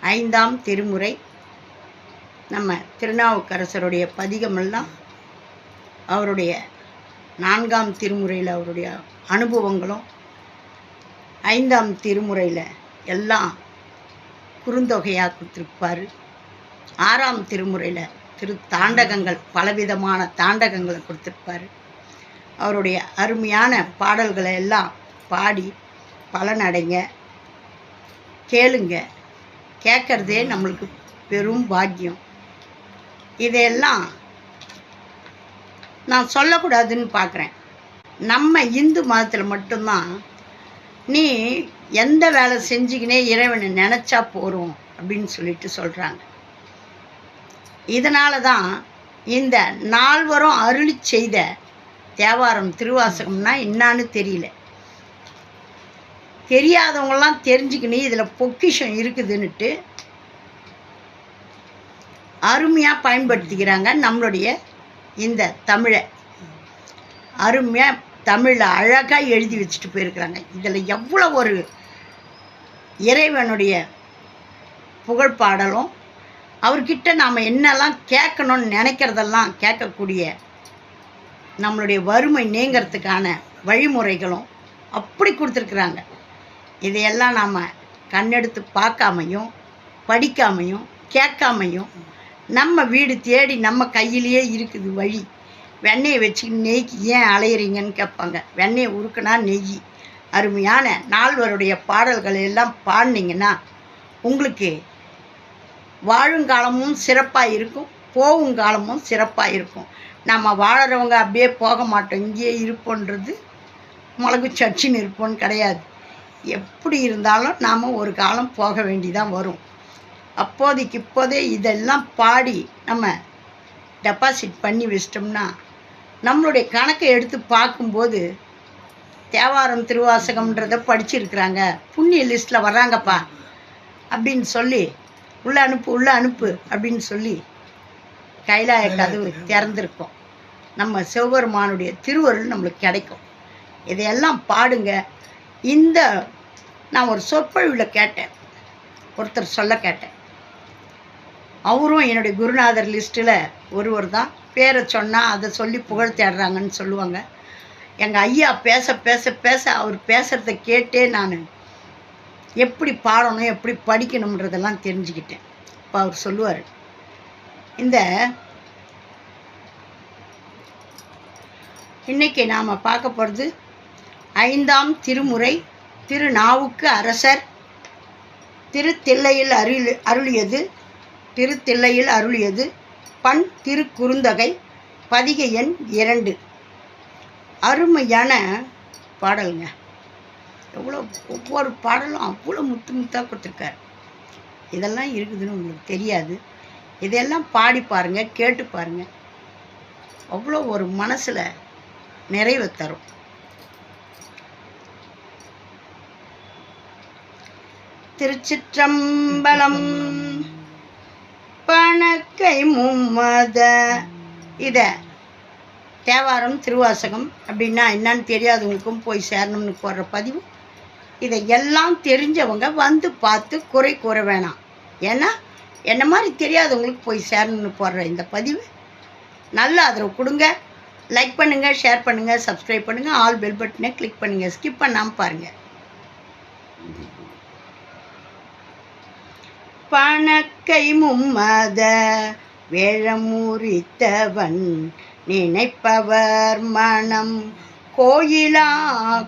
ஐந்தாம் திருமுறை. நம்ம திருநாவுக்கரசருடைய பதிகமெல்லாம் அவருடைய நான்காம் திருமுறையில் அவருடைய அனுபவங்களும் ஐந்தாம் திருமுறையில் எல்லாம் குறுந்தொகையாக கொடுத்துருப்பார். ஆறாம் திருமுறையில் திரு தாண்டகங்கள் பலவிதமான தாண்டகங்களை கொடுத்துருப்பாரு. அவருடைய அருமையான பாடல்களை எல்லாம் பாடி பலனடைங்க. கேளுங்க. கேட்குறதே நம்மளுக்கு பெரும் பாக்கியம். இதையெல்லாம் நான் சொல்லக்கூடாதுன்னு பார்க்குறேன். நம்ம இந்து மதத்தில் மட்டும்தான் நீ எந்த வேலை செஞ்சுக்கினே இறைவனை நினச்சா போகிறோம் அப்படின்னு சொல்லிட்டு சொல்கிறாங்க இதனால தான் இந்த நால்வரும் அருளி செய்த தேவாரம் திருவாசகம்னா என்னான்னு தெரியல. தெரியாதவங்களாம் தெரிஞ்சுக்கணும் இதில் பொக்கிஷம் இருக்குதுன்னுட்டு அருமையாக பயன்படுத்திக்கிறாங்க நம்மளுடைய இந்த தமிழை. அருமையாக தமிழில் அழகாக எழுதி வச்சுட்டு போயிருக்கிறாங்க. இதில் எவ்வளோ ஒரு இறைவனுடைய புகழ் பாடலும் அவர்கிட்ட நாம் என்னெல்லாம் கேட்கணும்னு நினைக்கிறதெல்லாம் கேட்கக்கூடிய நம்மளுடைய வறுமை நீங்கிறதுக்கான வழிமுறைகளும் அப்படி கொடுத்துருக்குறாங்க. இதையெல்லாம் நாம் கண்ணெடுத்து பார்க்காமையும் படிக்காமையும் கேட்காமையும் நம்ம வீடு தேடி நம்ம கையிலேயே இருக்குது வழி. வெண்ணெயை வச்சு நெய்க்கு ஏன் அலையிறீங்கன்னு கேட்பாங்க. வெண்ணெயை உருக்குனா நெய். அருமையான நால்வருடைய பாடல்களை எல்லாம் பாடினீங்கன்னா உங்களுக்கு வாழுங்காலமும் சிறப்பாக இருக்கும் போகும் காலமும் சிறப்பாக இருக்கும். நம்ம வாழறவங்க அப்படியே போக மாட்டோம். இங்கேயே இருப்போன்றது மிளகு சச்சின்னு இருப்போன்னு கிடையாது. எப்படி இருந்தாலும் நாம் ஒரு காலம் போக வேண்டிதான் வரும். அப்போதைக்கு இப்போதே இதெல்லாம் பாடி நம்ம டெபாசிட் பண்ணி வச்சிட்டோம்னா நம்மளுடைய கணக்கை எடுத்து பார்க்கும்போது தேவாரம் திருவாசகம்ன்றத படிச்சிருக்கிறாங்க. புண்ணிய லிஸ்ட்டில் வர்றாங்கப்பா. அப்படின்னு சொல்லி உள்ளே அனுப்பு உள்ளே அனுப்பு அப்படின்னு சொல்லி கைலாய கதவு திறந்திருக்கும். நம்ம சிவபெருமானுடைய திருவருள் நம்மளுக்கு கிடைக்கும். இதையெல்லாம் பாடுங்க. இந்த நான் ஒரு சொற்பொழிவில் கேட்டேன். ஒருத்தர் சொல்ல கேட்டேன். அவரும் என்னுடைய குருநாதர் லிஸ்ட்டில் ஒருவர் தான். பேரை சொன்னால் அதை சொல்லி புகழ் தேடுறாங்கன்னு சொல்லுவாங்க. எங்கள் ஐயா பேச பேச பேச அவர் பேசுகிறத கேட்டே நான் எப்படி பாடணும் எப்படி படிக்கணுன்றதெல்லாம் தெரிஞ்சுக்கிட்டேன். இப்போ அவர் சொல்லுவார். இந்த இன்னைக்கு நாம் பார்க்க போகிறது ஐந்தாம் திருமுறை திருநாவுக்கு அரசர். திருத்தில்லையில் அருள் அருளியது திருத்தில்லையில் அருளியது பண் திருக்குறுந்தகை பதிகை எண் இரண்டு. அருமையான பாடலுங்க. எவ்வளோ ஒவ்வொரு பாடலும் அவ்வளோ முத்து முத்தாக கொடுத்துருக்காரு. இதெல்லாம் இருக்குதுன்னு உங்களுக்கு தெரியாது. இதெல்லாம் பாடி பாருங்கள் கேட்டு பாருங்கள் அவ்வளோ ஒரு மனசில் நிறைவை தரும். திருச்சிற்றம்பலம். பணக்கை மும்மத. இத தேவாரம் திருவாசகம் அப்படின்னா என்னன்னு தெரியாதவங்களுக்கும் போய் சேரணும்னு போடுற பதிவு. இதை எல்லாம் தெரிஞ்சவங்க வந்து பார்த்து குறை கூற வேணாம். ஏன்னா என்ன மாதிரி தெரியாதவங்களுக்கு போய் சேரணும்னு போடுற இந்த பதிவு. நல்ல ஆதரவு கொடுங்க. லைக் பண்ணுங்கள் ஷேர் பண்ணுங்கள் சப்ஸ்கிரைப் பண்ணுங்கள் ஆல் பெல் பட்டனை கிளிக் பண்ணுங்கள் ஸ்கிப் பண்ணாமல் பாருங்கள் பணக்கை மும்மத வேழமுறித்தவன் நினைப்பவர் மனம். கோயிலா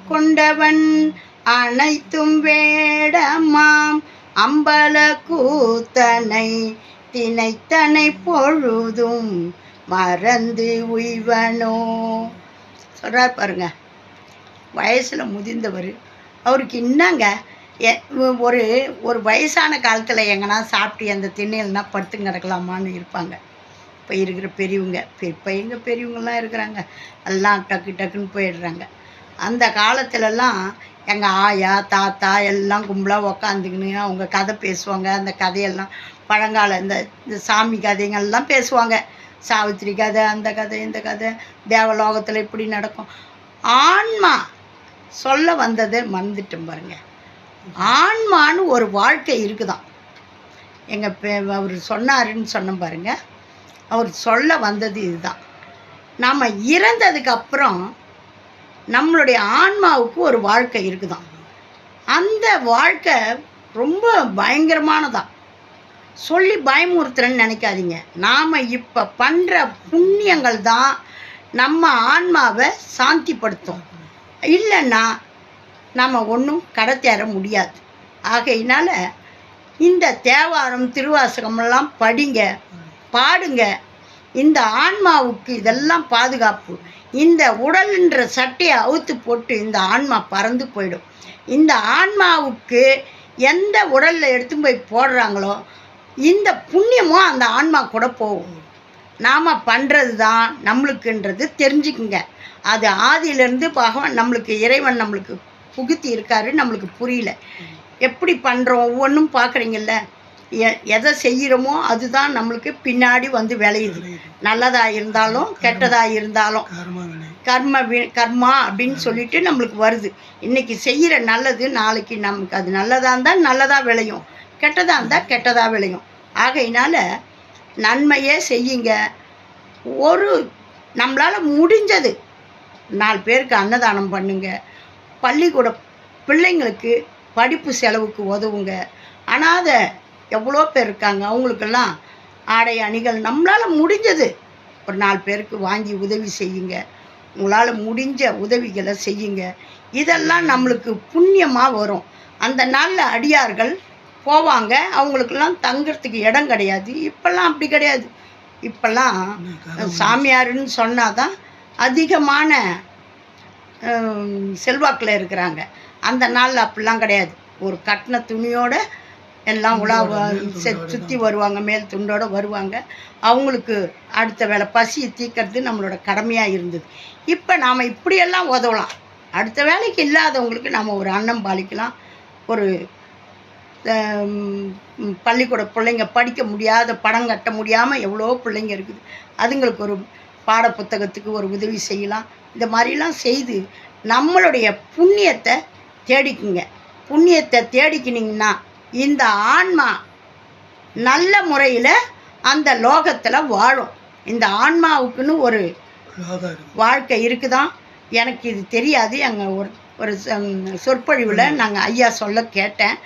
கொண்டவன் அனைத்தும் வேடமாம். அம்பல கூத்தனை தினைத்தனை பொழுதும் மறந்து உய்வனோ. சொல்கிறார் பாருங்க. வயசில் முதிர்ந்தவர். அவருக்கு என்னங்க ஒரு ஒரு வயசான காலத்தில் எங்கன்னா சாப்பிட்டு அந்த திண்ணையில்னா படுத்து கிடக்கலாமான்னு இருப்பாங்க. இப்போ இருக்கிற பெரியவங்க பெ- இப்போ எங்கே பெரியவங்கெல்லாம் இருக்கிறாங்க எல்லாம் டக்கு டக்குன்னு போயிடுறாங்க. அந்த காலத்துலலாம் எங்கள் ஆயா தாத்தா எல்லாம் கும்பலாக உக்காந்துக்கின்னு அவங்க கதை பேசுவாங்க. அந்த கதையெல்லாம் பழங்கால இந்த இந்த சாமி கதைங்கள்லாம் பேசுவாங்க. சாவித்திரி கதை அந்த கதை இந்த கதை தேவலோகத்தில் இப்படி நடக்கும். ஆன்மா சொல்ல வந்ததை மறந்துட்டோம் பாருங்கள் ஆன்மான்னு ஒரு வாழ்க்கை இருக்குதான். எங்கள் அவர் சொன்னாருன்னு சொன்னோம் பாருங்க. அவர் சொல்ல வந்தது இதுதான். நாம் இறந்ததுக்கப்புறம் நம்மளுடைய ஆன்மாவுக்கு ஒரு வாழ்க்கை இருக்குதான். அந்த வாழ்க்கை ரொம்ப பயங்கரமானதான். சொல்லி பயமுறுத்துறேன்னு நினைக்காதீங்க. நாம் இப்போ பண்ணுற புண்ணியங்கள் தான் நம்ம ஆன்மாவை சாந்திப்படுத்தும். இல்லைன்னா நாம் ஒன்றும் கடத்தேற முடியாது. ஆகையினால் இந்த தேவாரம் திருவாசகமெல்லாம் படிங்க பாடுங்க. இந்த ஆன்மாவுக்கு இதெல்லாம் பாதுகாப்பு. இந்த உடல்ன்ற சட்டையை அவுத்து போட்டு இந்த ஆன்மா பறந்து போயிடும். இந்த ஆன்மாவுக்கு எந்த உடலில் எடுத்து போய் போடுறாங்களோ இந்த புண்ணியமும் அந்த ஆன்மா கூட போகும். நாம் பண்ணுறது தான் நம்மளுக்குன்றது தெரிஞ்சுக்குங்க. அது ஆதியிலேருந்து பகவான் நம்மளுக்கு இறைவன் நம்மளுக்கு புகுத்தி இருக்காரு நம்மளுக்கு புரியல. எப்படி பண்ணுறோம் ஒவ்வொன்றும் பார்க்குறீங்கல்ல எ- எதை செய்கிறோமோ அதுதான் நம்மளுக்கு பின்னாடி வந்து விளையுது. நல்லதாக இருந்தாலும் கெட்டதாக இருந்தாலும். கர்ம வி கர்மா அப்படின்னு சொல்லிட்டு நம்மளுக்கு வருது. இன்னைக்கு செய்கிற நல்லது நாளைக்கு நமக்கு அது நல்லதாக இருந்தால் நல்லதாக விளையும். கெட்டதாக இருந்தால் கெட்டதாக விளையும். ஆகையினால நன்மையே செய்யுங்க. ஒரு நம்மளால் முடிஞ்சது. நாலு பேருக்கு அன்னதானம் பண்ணுங்கள் பள்ளிக்கூட பிள்ளைங்களுக்கு படிப்பு செலவுக்கு உதவுங்க. அனாதை எவ்வளோ பேர் இருக்காங்க அவங்களுக்கெல்லாம் ஆடை அணிகள் நம்மளால் முடிஞ்சது. ஒரு நாலு பேருக்கு வாங்கி உதவி செய்யுங்க. உங்களால் முடிஞ்ச உதவிகளை செய்யுங்க. இதெல்லாம் நம்மளுக்கு புண்ணியமாக வரும். அந்த நாளில் அடியார்கள் போவாங்க. அவங்களுக்கெல்லாம் தங்குறதுக்கு இடம் கிடையாது. இப்போல்லாம் அப்படி கிடையாது. இப்போல்லாம் சாமியாருன்னு சொன்னாதான் அதிகமான செல்வாக்கில் இருக்கிறாங்க. அந்த நாளில் அப்படிலாம் கிடையாது. ஒரு கட்டின துணியோட எல்லாம் உலா சுற்றி வருவாங்க மேல் துண்டோட வருவாங்க. அவங்களுக்கு அடுத்த வேலை பசியை தீர்க்கறது நம்மளோட கடமையாக இருந்தது. இப்போ நாம் இப்படியெல்லாம் உதவலாம். அடுத்த வேலைக்கு இல்லாதவங்களுக்கு நாம் ஒரு அன்னம் பாலிக்கலாம். ஒரு பள்ளிக்கூட பிள்ளைங்க படிக்க முடியாத பணம் கட்ட முடியாமல் எவ்வளோ பிள்ளைங்க இருக்குது. அதுங்களுக்கு ஒரு பாட புத்தகத்துக்கு ஒரு உதவி செய்யலாம். இந்த மாதிரிலாம் செய்து நம்மளுடைய புண்ணியத்தை தேடிக்குங்க. புண்ணியத்தை தேடிக்கினீங்கன்னா இந்த ஆன்மா நல்ல முறையில் அந்த லோகத்தில் வாழும். இந்த ஆன்மாவுக்குன்னு ஒரு வாழ்க்கை இருக்குதான் எனக்கு இது தெரியாது. எங்கள் ஒரு ஒரு சொற்பொழிவில் நாங்கள் ஐயா சொல்ல கேட்டேன்.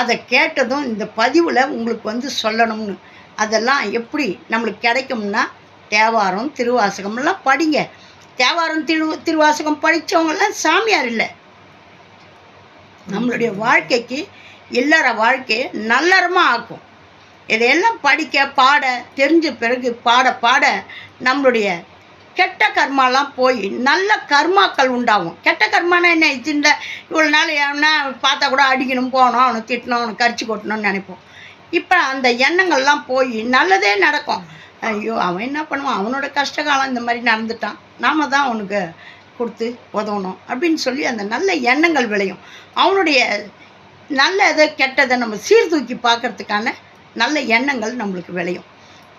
அதை கேட்டதும் இந்த பதிவில் உங்களுக்கு வந்து சொல்லணும்னு. அதெல்லாம் எப்படி நம்மளுக்கு கிடைக்கும்னா தேவாரம் திருவாசகம்லாம் படிங்க. தேவாரம் திரு திருவாசகம் படித்தவங்கெல்லாம் சாமியார் இல்லை. நம்மளுடைய வாழ்க்கைக்கு இல்லற வாழ்க்கையை நல்லறமாக ஆக்கும். இதையெல்லாம் படிக்க பாட தெரிஞ்ச பிறகு பாட பாட நம்மளுடைய கெட்ட கர்மாலாம் போய் நல்ல கர்மாக்கள் உண்டாகும். கெட்ட கர்மானா என்ன? இந்த இவ்வளோ நாள் ஏன்னா பார்த்தா கூட அடிக்கணும் போகணும் அவனை திட்டணும் அவனை கரிச்சு கொட்டணும்னு நினைப்போம். இப்போ அந்த எண்ணங்கள்லாம் போய் நல்லதே நடக்கும். ஐயோ அவன் என்ன பண்ணுவான்? அவனோட கஷ்ட காலம் இந்த மாதிரி நடந்துட்டான். நாம தான் அவனுக்கு கொடுத்து உதவணும் அப்படின்னு சொல்லி அந்த நல்ல எண்ணங்கள் விளையும். அவனுடைய நல்லதை கெட்டதை நம்ம சீர்தூக்கி பார்க்கறதுக்கான நல்ல எண்ணங்கள் நம்மளுக்கு விளையும்.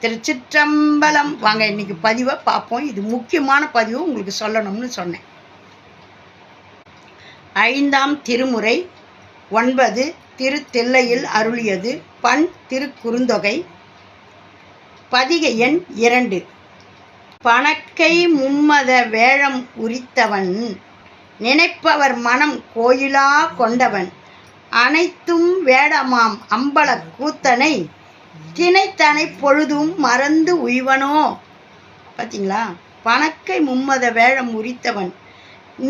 திருச்சிற்றம்பலம். வாங்க இன்னைக்கு பதிவை பார்ப்போம். இது முக்கியமான பதிவு உங்களுக்கு சொல்லணும்னு சொன்னேன். ஐந்தாம் திருமுறை ஒன்பது திருத்தில்லையில் அருளியது பண் திருக்குறுந்தொகை. பதிகை எண் இரண்டு. பணக்கை மும்மத வேழம் உரித்தவன் நினைப்பவர் மனம் கோயிலா கொண்டவன். அனைத்தும் வேடமாம் அம்பல கூத்தனை தினைத்தனை பொழுதும் மறந்து உய்வனோ. பார்த்தீங்களா பணக்கை மும்மத வேழம் உரித்தவன்.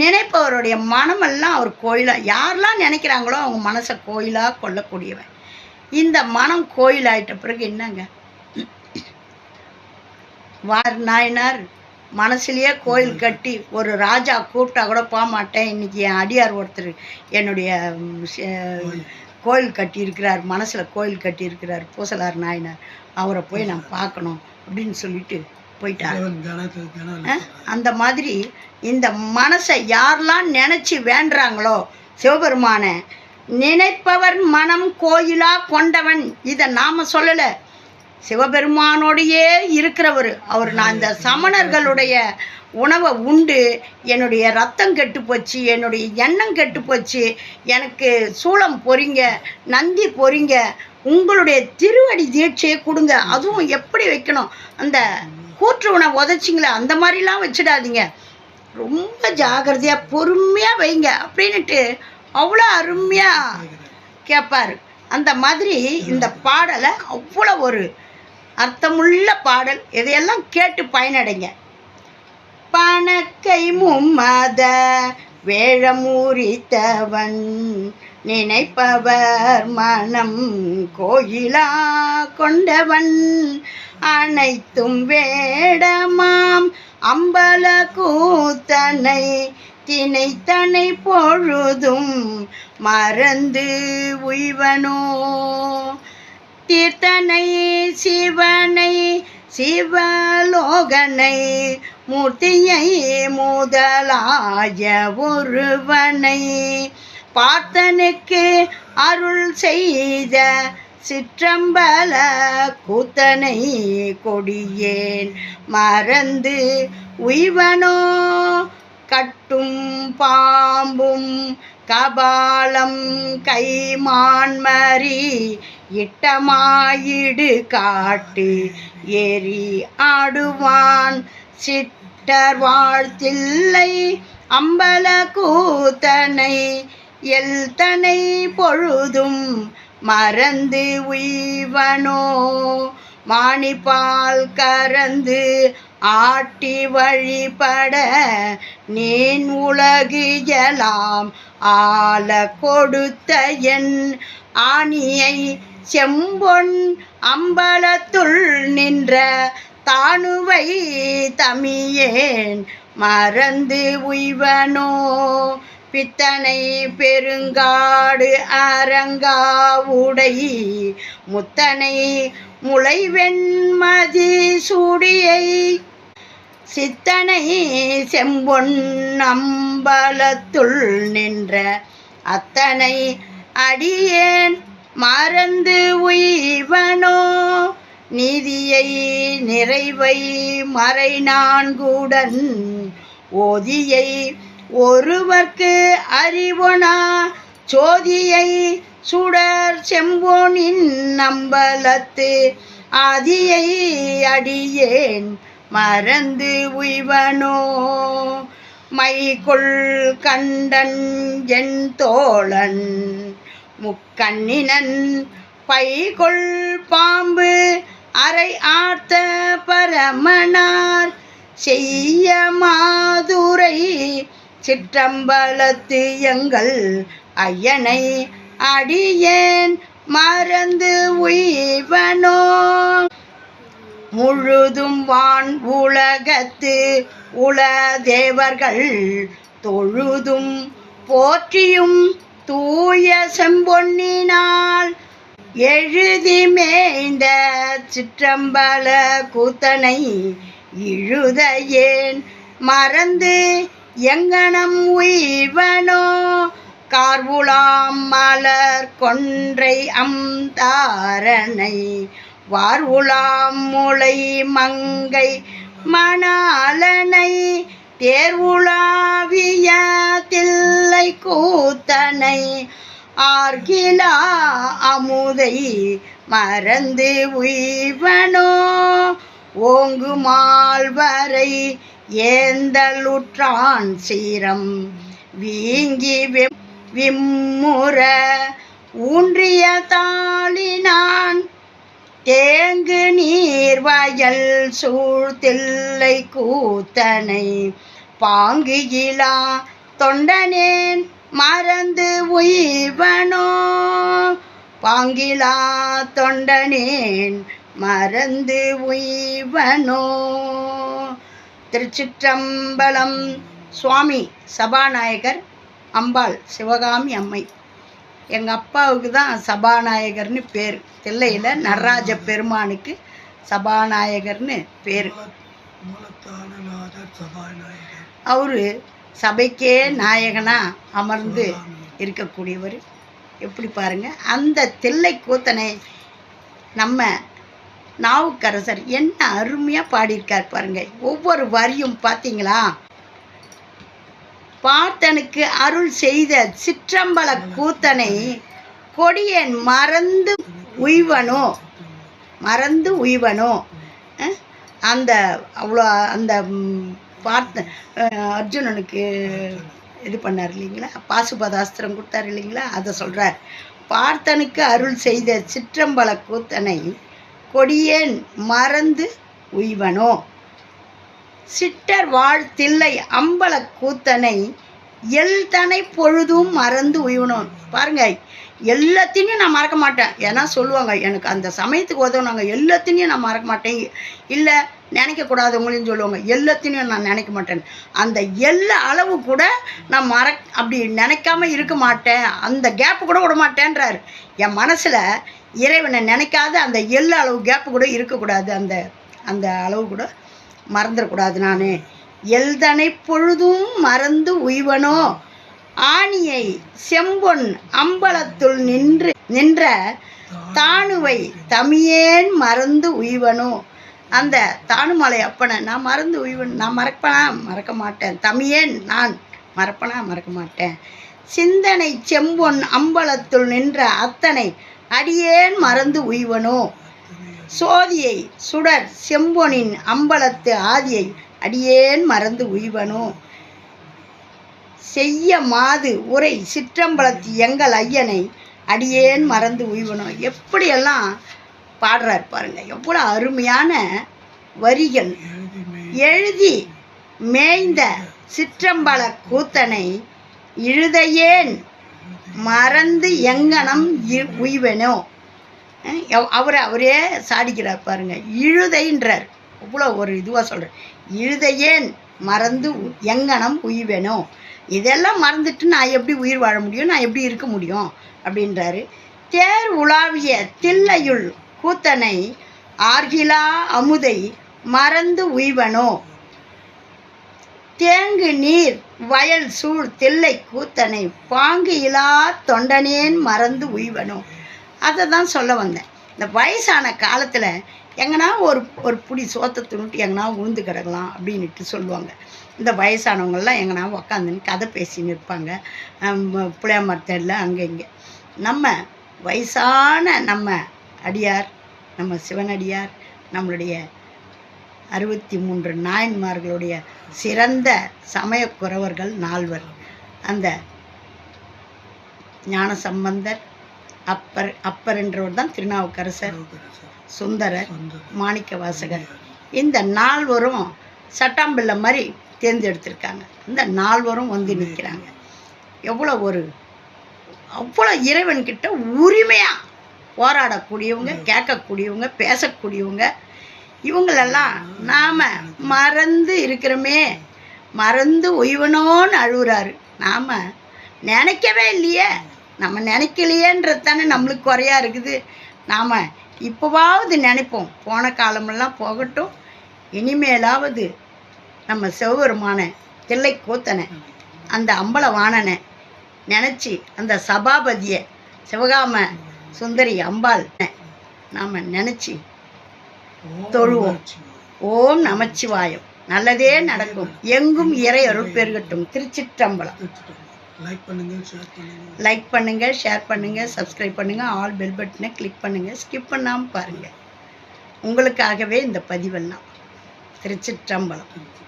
நினைப்பவருடைய மனமெல்லாம் அவர் கோயிலாக யாரெல்லாம் நினைக்கிறாங்களோ அவங்க மனசை கோயிலாக கொள்ளக்கூடியவன். இந்த மனம் கோயிலாயிட்ட பிறகு என்னங்க? வார் நாயனார் மனசுலயே கோயில் கட்டி ஒரு ராஜா கூப்பிட்டா கூட போக மாட்டேன். இன்னைக்கு என் அடியார் ஒருத்தர் என்னுடைய கோயில் கட்டியிருக்கிறார் மனசில் கோயில் கட்டியிருக்கிறார் பூசலார் நாயனார். அவரை போய் நான் பார்க்கணும் அப்படின்னு சொல்லிட்டு போயிட்டார். அஹ், அந்த மாதிரி இந்த மனசை யாரெல்லாம் நினச்சி வேண்டுறாங்களோ சிவபெருமானை நினைப்பவர் மனம் கோயிலா கொண்டவன். இதை நாம் சொல்லலை. சிவபெருமானோடையே இருக்கிறவர். அவர் நான் இந்த சமணர்களுடைய உணவை உண்டு என்னுடைய ரத்தம் கெட்டு போச்சு என்னுடைய எண்ணம் கெட்டு போச்சு எனக்கு சூளம் பொறிங்க நந்தி பொறிங்க உங்களுடைய திருவடி தீட்சையை கொடுங்க. அதுவும் எப்படி வைக்கணும்? அந்த கூற்று உணவு உதச்சிங்களே அந்த மாதிரிலாம் வச்சிடாதீங்க. ரொம்ப ஜாகிரதையாக பொறுமையாக வைங்க அப்படின்னுட்டு அவ்வளோ அருமையாக கேட்பார் அந்த மாதிரி இந்த பாடலை அவ்வளோ ஒரு அர்த்தமுள்ள பாடல். இதையெல்லாம் கேட்டு பயனடைங்க. பணக்கை மும்மத வேழமூரித்தவன் நினைப்பவர் மனம் கோயிலா கொண்டவன். அனைத்தும் வேடமாம் அம்பல கூத்தனை தினைத்தனை பொழுதும் மறந்து உய்வனோ. தீர்த்தனை சிவனை சிவலோகனை மூர்த்தியை முதலாய ஒருவனை பார்த்தனுக்கு அருள் செய்த சிற்றம்பல கூத்தனை கொடியேன். மறந்து உய்வனோ கட்டும் பாம்பும் கபாலம் கைமான்மரி இட்டமாயிடு காட்டு ஏறி ஆடுவான். சிட்டர் வாழ்த்தில்லை அம்பல கூத்தனை எல்தனை பொழுதும் மறந்து உய்வனோ. மாணிப்பால் கறந்து ஆட்டி வழிபட நீன் உலகியலாம். ஆல ஆள கொடுத்த என் ஆணியை செம்பொன் அம்பலத்துள் நின்ற தானுவை தமியேன். மறந்து உய்வனோ? பித்தனை பெருங்காடு அரங்காவுடை முத்தனை முளைவெண்மதி சூடியை சித்தனை செம்பொன் அம்பலத்துள் நின்ற அத்தனை அடியேன். மறந்து உய்வனோ? நீதியை நிறைவை மறை நான்குடன் ஓதியை ஒருவர்க்கு அறிவொனா? சோதியை சுடர் செம்போனின் நம்பலத்து ஆதியை அடியேன் மறந்து உய்வனோ? மைகொள் கண்டன் என் தோழன். முக்கண்ணினன் பைகொள் பாம்பு அரை ஆர்த்த பரமனார். செய்ய மாதுரை சிற்றம்பலத்து எங்கள் ஐயனை அடியேன் மறந்து உய்வனோ. முழுதும் வான் உலகத்து உல தேவர்கள் தொழுதும் போற்றியும் தூய செம்பொன்னினால் எழுதி மேய்ந்த சிற்றம்பல கூத்தனை இழுத ஏன் மறந்து எங்கனம் உய்வனோ கார்வுலாம் மலர் கொன்றை அம்தாரணை வார்வுலாம் முளை மங்கை மணாலனை தேர்வுளாவிய தில்லை கூத்தனை ஆர்கிலா அமுதை மறந்து உய்வனோ? ஓங்கு மால்வரை ஏந்தலுற்றான் சீரம் வீங்கி விம்முற ஊன்றிய தாளினான். தேங்கு நீர் வயல் சூழ்த்தில்லை கூத்தனை பாங்கியிலா தொண்டனேன் மறந்து உய்வனோ. பாங்கிலா தொண்டனேன் மறந்து உய்வனோ. திருச்சிற்றம்பலம் சுவாமி சபாநாயகர் அம்பாள் சிவகாமி அம்மை. எங்கள் அப்பாவுக்கு தான் சபாநாயகர்னு பேர். தில்லையில் நடராஜ பெருமானுக்கு சபாநாயகர்னு பேர். சபாநாயகர். அவர் சபைக்கே நாயகனாக அமர்ந்து இருக்கக்கூடியவர். எப்படி பாருங்கள் அந்த தில்லை கூத்தனை நம்ம நாவுக்கரசர் என்ன அருமையாக பாடியிருக்கார் பாருங்கள் ஒவ்வொரு வரியும் பார்த்தீங்களா பார்த்தனுக்கு அருள் செய்த சிற்றம்பல கூத்தனை கொடியன் மறந்து உய்வனோ? மறந்து உய்வனோ? அந்த அவ்வளோ அந்த பார்த்த அர்ஜுனனுக்கு இது பண்ணார் இல்லைங்களா? பாசுபதாஸ்திரம் கொடுத்தார் இல்லைங்களா? அதை சொல்கிறார் பார்த்தனுக்கு அருள் செய்த சிற்றம்பல கூத்தனை கொடியேன் மறந்து உய்வனோ. சிட்டர் வாழ்த்தில்லை அம்பல கூத்தனை எல்தனை பொழுதும் மறந்து உய்வனோ. பாருங்க எல்லாத்தையும் நான் மறக்க மாட்டேன். ஏன்னா சொல்லுவாங்க எனக்கு அந்த சமயத்துக்கு உதவுனாங்க. எல்லாத்தையும் நான் மறக்க மாட்டேன். இல்லை நினைக்கக்கூடாதவங்களையும் சொல்லுவாங்க. எல்லாத்தினையும் நான் நினைக்க மாட்டேன். அந்த எல்லா அளவு கூட நான் மற அப்படி நினைக்காம இருக்க மாட்டேன். அந்த கேப்பு கூட விட மாட்டேன்றார். என் மனசில் இறைவனை நினைக்காத அந்த எல்லா அளவு கேப்பு கூட இருக்கக்கூடாது. அந்த அந்த அளவு கூட மறந்துடக்கூடாது நான். எல்தனை பொழுதும் மறந்து உய்வனோ? ஆணியை செம்பொன் அம்பலத்துள் நின்று நின்ற தானுவை தமியேன் மறந்து உய்வனோ? அந்த தானுமலை அப்பனை நான் மறந்து உய்வன் நான் மறப்பனா? மறக்க மாட்டேன். தமியேன் நான் மறப்பனா? மறக்க மாட்டேன். சிந்தனை செம்பொன் அம்பலத்துள் நின்ற அத்தனை அடியேன் மறந்து உய்வனோ? சோதியை சுடர் செம்பொனின் அம்பலத்து ஆதியை அடியேன் மறந்து உய்வனோ? செய்ய மாது உரை சிற்றம்பலத்து எங்கள் ஐயனை அடியேன் மறந்து உய்வனோ? எப்படியெல்லாம் பாடுறாரு பாருங்க. எவ்வளோ அருமையான வரிகள். எழுதி மேய்ந்த சிற்றம்பல கூத்தனை இழுதையேன் மறந்து எங்கனம் இ- உய்வனோ? அவரை அவரே சாடிக்கிறார் பாருங்க. இழுதைன்றார். அவ்வளோ ஒரு இதுவாக சொல்கிறார் இழுதையேன் மறந்து உ- எங்கனம் உய்வேனோ? இதெல்லாம் மறந்துட்டு நான் எப்படி உயிர் வாழ முடியும்? நான் எப்படி இருக்க முடியும்? அப்படின்றாரு. தேர் உலாவிய தில்லையுள் கூத்தனை ஆர்கிலா அமுதை மறந்து உய்வனோ? தேங்கு நீர் வயல் சூழ் தில்லை கூத்தனை பாங்கு இலா தொண்டனேன் மறந்து உய்வனோ? அதை தான் சொல்ல வந்தேன். இந்த வயசான காலத்தில் எங்கன்னா ஒரு ஒரு புடி சோத்தை துணுட்டு எங்கன்னா உழுந்து கிடக்கலாம் அப்படின்ட்டு சொல்லுவாங்க. இந்த வயசானவங்கள்லாம் எங்கன்னா உக்காந்துன்னு கதை பேசின்னு இருப்பாங்க. புளியா மரத்தடில் அங்கே இங்கே. நம்ம வயசான நம்ம அடியார் நம்ம சிவனடியார் நம்மளுடைய அறுபத்தி மூன்று நாயன்மார்களுடைய சிறந்த சமயக்குறவர்கள் நால்வர். அந்த ஞானசம்பந்தர் அப்பர் அப்பர் என்றவர் தான் திருநாவுக்கரசர் சுந்தரர் மாணிக்க வாசகர் இந்த நால்வரும் சட்டாம்பிள்ளை மாதிரி தேர்ந்தெடுத்திருக்காங்க. இந்த நால்வரும் வந்து நிற்கிறாங்க எவ்வளோ ஒரு அவ்வளோ இறைவன்கிட்ட உரிமையாக போராடக்கூடியவங்க கேட்கக்கூடியவங்க பேசக்கூடியவங்க இவங்களெல்லாம் நாம் மறந்து இருக்கிறோமே மறந்து ஒய்வனோன்னு அழுகுறாரு நாம் நினைக்கவே இல்லையே நம்ம நினைக்கலையேன்றது தானே நம்மளுக்கு குறையா இருக்குது. நாம் இப்போவாவது நினைப்போம் போன காலமெல்லாம் போகட்டும் இனிமேலாவது நம்ம சிவபெருமான தில்லை கூத்தனை அந்த அம்பலவாணனை நினச்சி அந்த சபாபதியை சிவகாம சுந்தரி அம்பாள். நாம் நினச்சி தொழுவோம். ஓம் நமச்சிவாயம். நல்லதே நடக்கும். எங்கும் இறை அருள் பெருகட்டும். திருச்சிற்றம்பலம். லைக் பண்ணுங்க ஷேர் பண்ணுங்க. லைக் பண்ணுங்கள் ஷேர் பண்ணுங்கள் சப்ஸ்கிரைப் பண்ணுங்கள் ஆல் பெல் பட்டனை கிளிக் பண்ணுங்கள் ஸ்கிப் பண்ணாமல் பாருங்கள் உங்களுக்காகவே இந்த பதிவெல்லாம். திருச்சிற்றம்பலம். திருச்சி